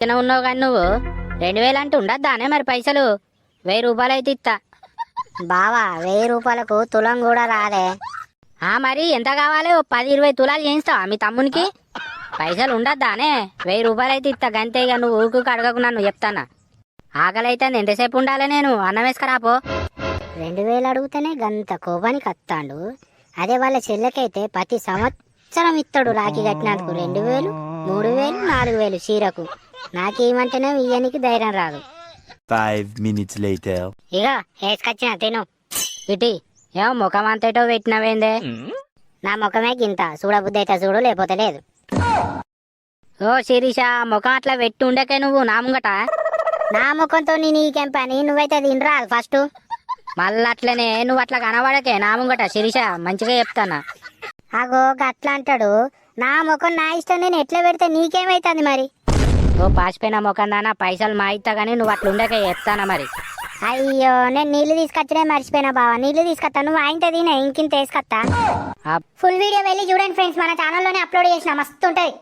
చిన్న ఉన్నావు కానీ నువ్వు రెండు వేలు అంటే ఉండద్దానే మరి పైసలు. వెయ్యి రూపాయలు అయితే ఇస్తా బావా వెయ్యి రూపాయలకు తులం కూడా రాదే. ఆ మరి ఎంత కావాలి? ఓ పది ఇరవై తులాలు చేయిస్తావా మీ తమ్మునికి? పైసలు ఉండద్దానే. వెయ్యి రూపాయలు అయితే ఇస్తా గంతే ఇక నువ్వు ఊరుకు అడగకు నన్ను చెప్తానా. ఆకలి అయితే ఎంతసేపు ఉండాలి నేను? అన్నం వేసుకురాపో రెండు వేలు అడిగితేనే గంత కోపానికి వస్తాడు అదే వాళ్ళ చెల్లెకైతే ప్రతి సంవత్సరం ఇస్తాడు రాఖీ కట్టినందుకు. రెండు వేలు? మూడు వేలు నాలుగు వేలు చీరకు. నాకేమంటేనే ఇయ్యనికి ధైర్యం రాదు. Minutes later. ఇక వేసుకొచ్చిన తిను. ఇటీ ఏమో ముఖం అంతేటో పెట్టినవేందే? నా ముఖమే గింత చూడబుద్ధి అయితే చూడు లేకపోతే లేదు. ఓ శిరీష ముఖం అట్లా పెట్టి ఉండకే నువ్వు నా ముంగట? నా ముఖంతో నీకేం పని? నువ్వైతే తినరా ఫస్ట్. మళ్ళీ అట్లనే నువ్వు అట్లా కనబడకే నా ముంగట శిరీష మంచిగా చెప్తానా? అగో గట్లా అంటాడు. నా ముఖం నా ఇష్టం నేను ఎట్లా పెడితే నీకేమైతుంది మరి? ఓ పాసిపోయిన ముఖం దానా పైసలు మా ఇస్తా కానీ నువ్వు అట్లా ఉండకే చెప్తానా మరి? అయ్యో నేను నీళ్ళు తీసుకొచ్చినే మర్చిపోయినా బావా. నీళ్ళు తీసుకొస్తా నువ్వు ఆయనతో తినే ఇంకింత వేసుకొస్తా ఆ. ఫుల్ వీడియో వెళ్ళి చూడండి ఫ్రెండ్స్ మన ఛానల్లోనే అప్లోడ్ చేసిన మస్తు ఉంటుంది.